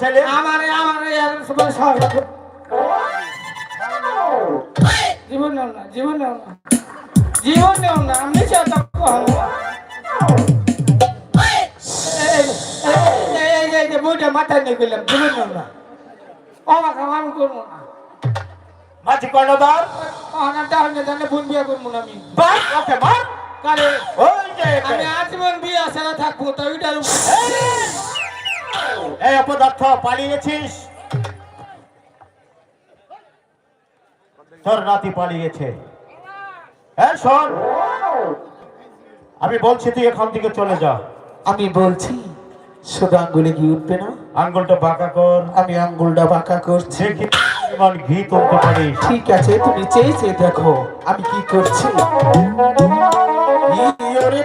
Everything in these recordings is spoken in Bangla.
ছেলে? আমার আমার সবাই সহায় জীবন নেও না জীবন নেও না। জীবন নেও না আমি বইটা মাথায় নিয়ে গেলাম জীবন নেও না। অবাক আমি করব না। মাঝি জানে বোন বিয়ে করব না আমি। বাস ওকে মার। কারে? ওই যে আমি আজীবন বিয়ে ছাড়া থাকব তো ওইটার এই অপদার্থ পালিয়েছিস তোর নাতি পালিয়েছে হ্যাঁ শোন। আমি বলছি তুই এখান থেকে চলে যা। আমি বলছি শুধু আঙ্গুলে ঘি উঠবে না। আঙ্গুলটা বাঁকা কর। আমি আঙ্গুলটা বাঁকা করছি। ঘি তুলতে পারিস। ঠিক আছে তুমি চেয়ে চেয়ে দেখো আমি কি করছি। ইয়োরে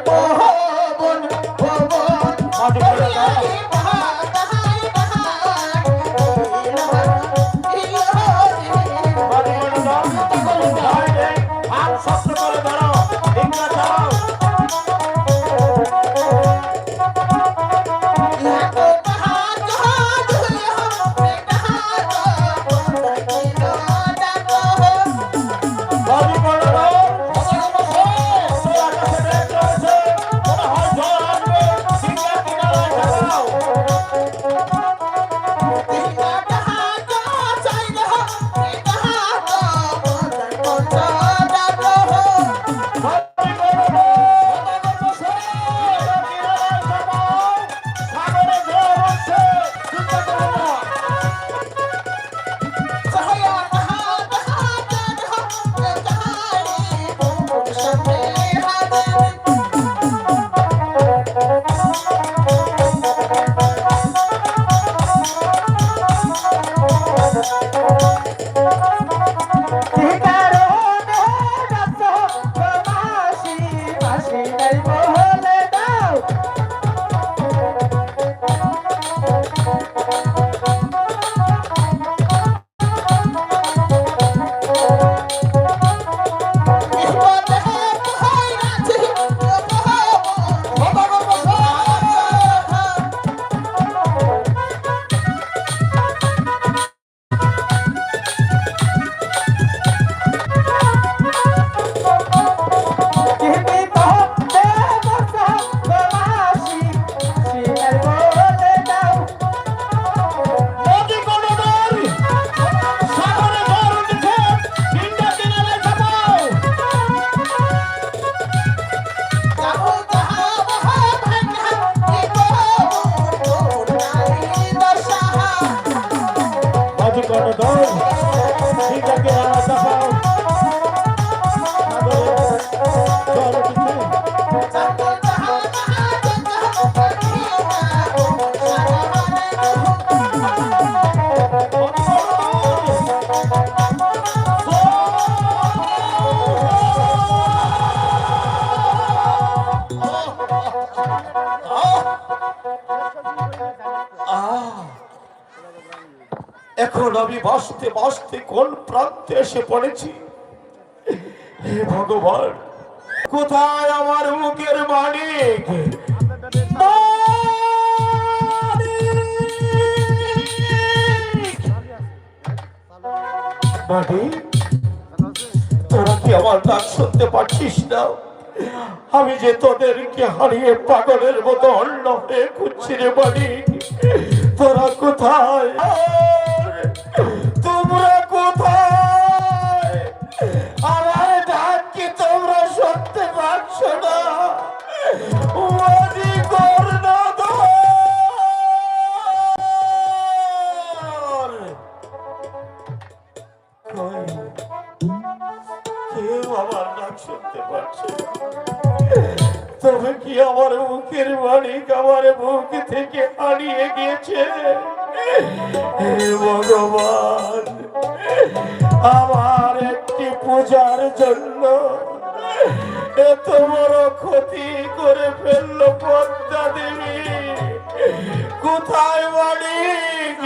এখন আমি বাঁচতে বাঁচতে কোন প্রান্তে এসে পড়েছি? হে ভগবান, কোথায় আমার মুখের মানিক! তোরা কি আমার ডাক শুনতে পাচ্ছিস না? আমি যে তোদেরকে হারিয়ে পাগলের মতো অন্য হয়ে খুঁজছি রে বলি তোরা কোথায়? তোমরা তবে কি আমার মুখের আমার মুখ থেকে হারিয়ে গিয়েছে? হে ভগবান, আমার একটি পূজার জন্য এত বড় ক্ষতি করে ফেলল পদ্মা দেবী। কোথায় মালিক?